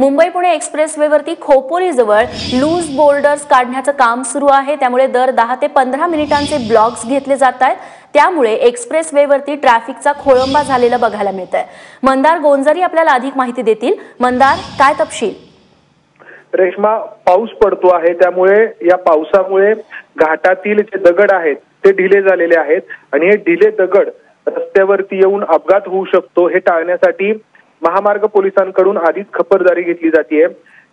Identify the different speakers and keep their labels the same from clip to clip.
Speaker 1: मुंबई पुणे एक्सप्रेसवेवरती खोपोलीजवळ loose boulders काढण्याचं काम सुरू आहे. त्यामुळे दर दहा ते पंधरा मिनिटांचे ब्लॉक्स घेतले जात आहेत. त्यामुळे एक्सप्रेसवेवरती ट्रॅफिकचा खोळंबा झालेला बघायला मिळत आहे मंदार गोंजारी आपल्याला अधिक माहिती देतील. मंदार काय तपशील?
Speaker 2: रेश्मा पाऊस पडतो आहे. त्यामुळे या पावसामुळे घाटातील जे दगड आहेत ते ढिले झालेले आहेत. आणि हे ढिले दगड रस्त्यावरती येऊन अपघात होऊ शकतो हे टाळण्यासाठी महामार्ग पोलिसांकडून आधीच खबरदारी घेतली जाते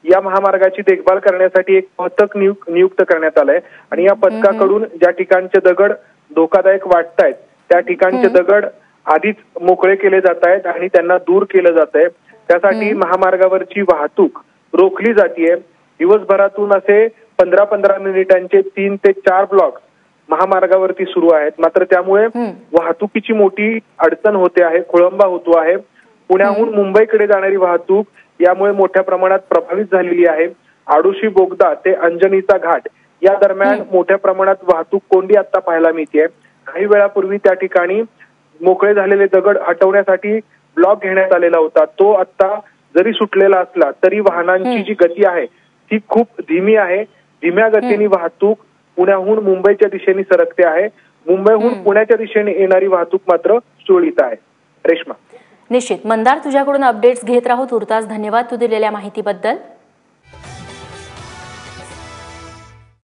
Speaker 2: या महामार्गाची देखभाल करण्यासाठी एक पथक नियुक्त करण्यात आलंय. आणि या पथकाकडून ज्या ठिकाणचे दगड धोकादायक वाटतायत त्या ठिकाणचे दगड आधीच मोकळे केले जात आहेत आणि त्यांना दूर केलं जात आहे त्यासाठी महामार्गावरची वाहतूक रोखली जाते दिवसभरातून असे पंधरा पंधरा मिनिटांचे तीन ते चार ब्लॉक महामार्गावरती सुरू आहेत. मात्र त्यामुळे वाहतुकीची मोठी अडचण होते आहे खोळंबा होतो आहे. पुण्याहून मुंबईकडे जाणारी वाहतूक यामुळे मोठ्या प्रमाणात प्रभावित झालेली आहे. आडोशी बोगदा ते अंजनीचा घाट या दरम्यान मोठ्या प्रमाणात वाहतूक कोंडी आता पाहायला मिळते काही वेळापूर्वी त्या ठिकाणी मोकळे झालेले दगड हटवण्यासाठी ब्लॉक घेण्यात आलेला होता. तो आता जरी सुटलेला असला तरी वाहनांची जी गती आहे ती खूप धीमी आहे. धीम्या गतीने वाहतूक पुण्याहून मुंबईच्या दिशेने सरकते आहे. मुंबईहून पुण्याच्या दिशेने येणारी वाहतूक मात्र सुरळीत आहे. रेश्मा.
Speaker 1: निश्चित. मंदार तुझ्याकडून अपडेट्स घेत राहू. तुर्तास धन्यवाद तू दिलेल्या माहितीबद्दल.